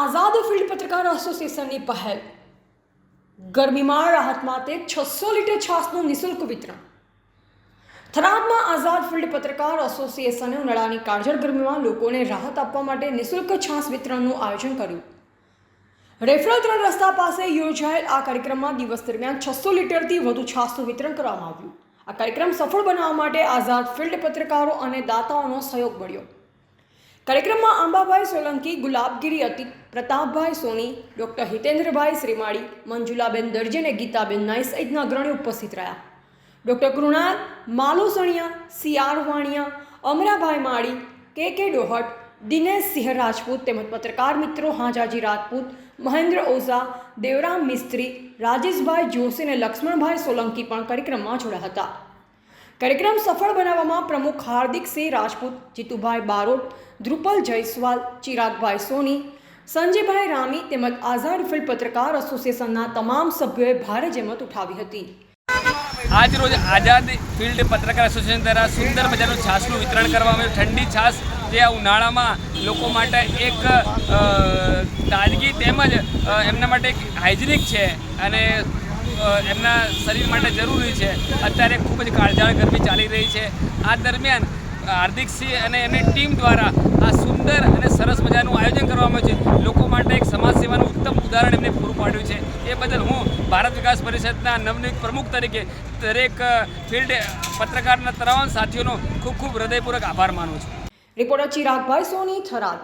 આઝાદ field પત્રકાર એસોસિએશનની પહેલ. ગરમીમાં રાહત માટે છસો લીટર છાસનું નિઃશુલ્ક વિતરણ. થરાદમાં આઝાદ ફિલ્ડ પત્રકાર એસોસિએશને ઉનાળાની કાળજળ ગરમીમાં લોકોને રાહત આપવા માટે નિઃશુલ્ક છાસ વિતરણનું આયોજન કર્યું. રેફરલ ત્રણ રસ્તા પાસે યોજાયેલ આ કાર્યક્રમમાં દિવસ દરમિયાન છસો લીટરથી વધુ છાસનું વિતરણ કરવામાં આવ્યું. આ કાર્યક્રમ સફળ બનાવવા માટે આઝાદ ફિલ્ડ પત્રકારો અને દાતાઓનો સહયોગ મળ્યો. કાર્યક્રમમાં આંબાભાઈ સોલંકી, ગુલાબગીરી અતિ, પ્રતાપભાઈ સોની, ડૉક્ટર હિતેન્દ્રભાઈ શ્રીમાળી, મંજુલાબેન દરજી અને ગીતાબેન નાઈ સહિતના અગ્રણીઓ ઉપસ્થિત રહ્યા. Doctor Krunal Malusaniya C R Vaniya, Amrabhai Mali, K K Dohat, Dinesh Singh Rajput તેમજ પત્રકાર મિત્રો હાજાજી રાજપૂત, મહેન્દ્ર ઓઝા, દેવરામ મિસ્ત્રી, રાજેશભાઈ જોશી અને લક્ષ્મણભાઈ સોલંકી પણ કાર્યક્રમમાં જોડાયા હતા. કાર્યક્રમ સફળ બનાવવામાં પ્રમુખ હાર્દિક સિંહ રાજપૂત, જીતુભાઈ બારોટ ધ્રુપલ જયસ્વાલ, ચિરાગભાઈ સોની, સંજયભાઈ રામી તેમજ આઝાદ ફિલ્ડ પત્રકાર એસોસિએશનના તમામ સભ્યોએ ભારે જહેમત ઉઠાવી હતી. આજ રોજ આઝાદ ફિલ્ડ પત્રકાર એસોસિએશન દ્વારા સુંદર મજાનું છાસનું વિતરણ કરવામાં આવ્યું. ઠંડી છાસ જે આ ઉનાળામાં લોકો માટે એક તાજગી તેમજ એમના માટે એક હાઇજેનિક છે અને એમના શરીર માટે જરૂરી છે. અત્યારે ખૂબ જ કાળજાળ ગરમી ચાલી રહી છે. આ દરમિયાન હાર્દિકસિંહ અને એની ટીમ દ્વારા આ સુંદર અને સરસ મજાનું આયોજન કરવામાં આવ્યું છે. લોકો માટે એક સમાજ સેવાનું ઉત્તમ ઉદાહરણ એમને પૂરું પાડ્યું છે. એ બદલ હું ભારત વિકાસ પરિષદના નવનિયુક્ત પ્રમુખ તરીકે દરેક ફિલ્ડ પત્રકારના તમામ સાથીઓનો ખૂબ ખૂબ હૃદયપૂર્વક આભાર માનું છું. રિપોર્ટર ચિરાગભાઈ સોની થરાદ.